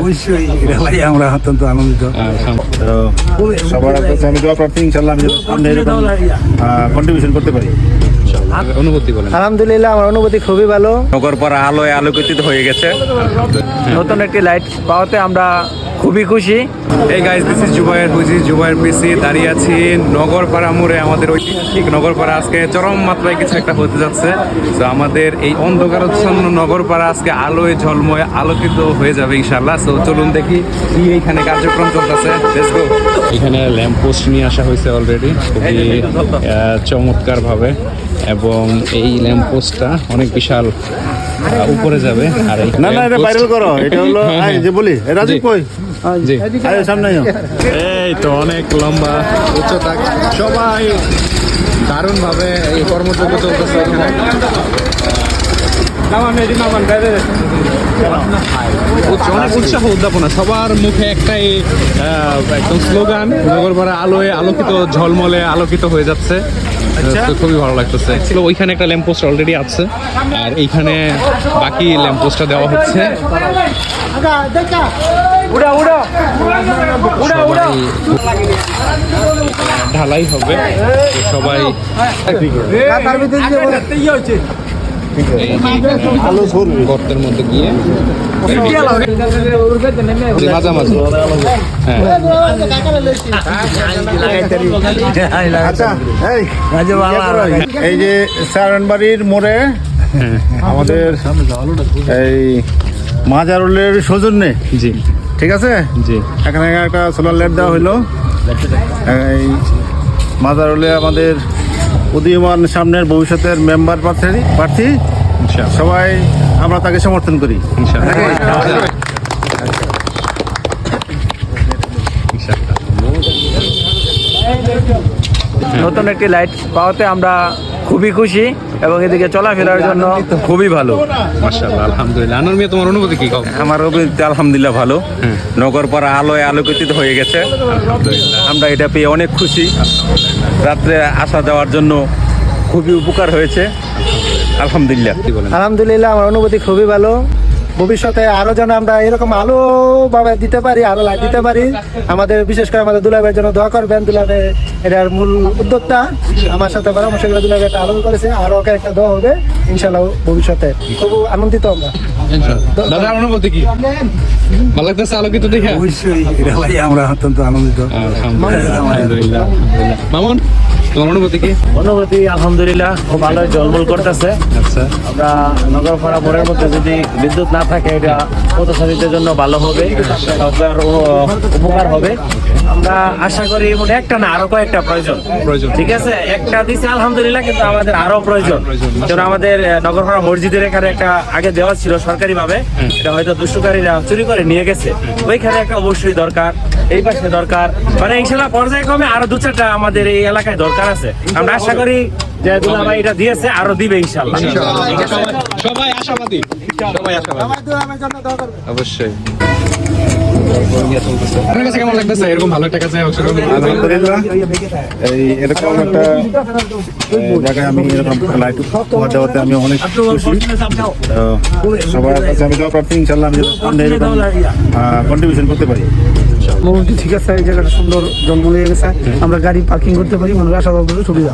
অবশ্যই এটা আমরা অত্যন্ত আনন্দিত। সবার আমি দোয়া প্রার্থী ইনশাল্লাহ আমি সামনে এরকম কন্ট্রিবিউশন করতে পারি। অনুভূতি বলেন। আলহামদুলিল্লাহ আমার অনুভূতি খুবই ভালো। নগরপাড়া আলোয় আলোকিত হয়ে গেছে। নতুন একটি লাইট পাওয়াতে আমরা খুবই খুশি। এই guys this is which is Zubair PC দাঁড়িয়ে আছি নগরপাড়া মোড়ে আমাদের ঐতিহাসিক নগরপাড়া। আজকে চরম মাত্রায় কিছু একটা হতে যাচ্ছে। তো আমাদের এই অন্ধকারচ্ছন্ন নগরপাড়া আজকে আলোয় ঝলময় আলোকিত হয়ে যাবে ইনশাল্লাহ তো চলুন দেখি কি এইখানে কার্যক্রম চলতেছে। লেটস গো এখানে ল্যাম্প পোস্ট নিয়ে আসা হয়েছে অলরেডি খুবই চমৎকার ভাবে এবং এই ল্যাম্প পোস্টটা অনেক বিশাল। উপরে যাবে। আর না না এটা ভাইরাল করো। এটা হলো হ্যাঁ, যে বলি রাজীব কই? জি। আয় সামনে আয়। এই তো অনেক লম্বা উচ্চতা সবাই দারুণ ভাবে এই কর্মযোগ্য চলতেছে। অনেক উৎসাহ উদ্যাপনা সবার মুখে একটাই একদম স্লোগান নগরপাড়া আলোয় আলোকিত ঝলমলে আলোকিত হয়ে যাচ্ছে তো খুবই ভালো লাগতেছে ওইখানে একটা ল্যাম্প পোস্ট অলরেডি আছে আর এইখানে বাকি ল্যাম্প পোস্টটা দেওয়া হচ্ছে ঢালাই হবে সবাই আলো ধরবি গর্তের মধ্যে গিয়ে মাঝামাঝি এই যে সারানবাড়ির মোড়ে আমাদের এই মাজারুলের সৌজন্যে। জি ঠিক আছে? জি। এখানে একটা সোলার লাইট দেওয়া হলো এই মাজারুলে আমাদের উদীয়মান সামনের ভবিষ্যতের মেম্বার প্রার্থী প্রার্থী। সবাই আমরা তাকে সমর্থন করি। নতুন একটি লাইট পাওয়াতে আমরা খুবই খুশি এবং এদিকে চলাফেরার জন্য খুবই ভালো। মাশাআল্লাহ আলহামদুলিল্লাহ। মিয়া তোমার অনুভূতি কি আমার অভিজ্ঞতা আলহামদুলিল্লাহ ভালো। নগর পাড়া আলোয় আলোকিত হয়ে গেছে। আমরা এটা পেয়ে অনেক খুশি। রাত্রে আসা যাওয়ার জন্য খুবই উপকার হয়েছে। আলহামদুলিল্লাহ। আলহামদুলিল্লাহ আমার অনুভূতি খুবই ভালো। ভবিষ্যতে আরও যেন আমরা এরকম আলো ভাবে দিতে পারি, আরও লাইট দিতে পারি। আমাদের, বিশেষ করে আমাদের দুলাভাইয়ের জন্য দোয়া করবেন। দুলাভে এটার মূল উদ্যোক্তা। আমার সাথে পরামর্শ করে দুলাভাই একটা আলো করেছে। আরও একটা দোয়া হবে ইনশাল্লাহ ভবিষ্যতে। খুব আনন্দিত আমরা। দাদা অনুভূতি কি? ভালো লাগতেছে আলোকিত দেখে? অবশ্যই আমরা অত্যন্ত আনন্দিত। আলহামদুলিল্লাহ মামুন তোমার অনুভূতি কি? অনুভূতি আলহামদুলিল্লাহ খুব ভালো জলমল করতেছে। আচ্ছা। আমরা নগরপাড়া মোড়ের মধ্যে যদি বিদ্যুৎ না থাকে এটা পথচারীদের জন্য ভালো হবে সবার উপকার হবে। আমরা আশা করি মনে একটা না আরও কয়েকটা প্রয়োজন। প্রয়োজন। ঠিক আছে? একটা দিছে আলহামদুলিল্লাহ কিন্তু আমাদের আরও প্রয়োজন। যেমন আমাদের নগরপাড়া মসজিদের এখানে একটা আগে দেওয়া ছিল সরকারি ভাবে এটা হয়তো দুষ্টকারীরা চুরি করে নিয়ে গেছে। ওইখানে একটা অবশ্যই দরকার এই পাশে দরকার। মানে ইনশাল্লাহ পর্যায়ক্রমে আরও দু চারটা আমাদের এই এলাকায় দরকার আছে। আমরা আশা করি যে দুলাভাই এটা দিয়েছে আরও দিবে ইনশাল্লাহ। সবাই আশাবাদী সবাই আশাবাদী অবশ্যই আপনার কাছে কেমন লাগতেছে এরকম ভালো একটা কাছে করতে আলহামদুলিল্লাহ এই এরকম একটা জায়গায় আমি এরকম লাইট উপহার দেওয়াতে আমি অনেক খুশি সবার কাছে আমি দোয়া প্রার্থী ইনশাল্লাহ আমি সামনে এরকম কন্ট্রিবিউশন করতে পারি মোটামুটি ঠিক আছে এই জায়গাটা সুন্দর জঙ্গল হয়ে গেছে আমরা গাড়ি পার্কিং করতে পারি মানুষ যাওয়ার জন্য সুবিধা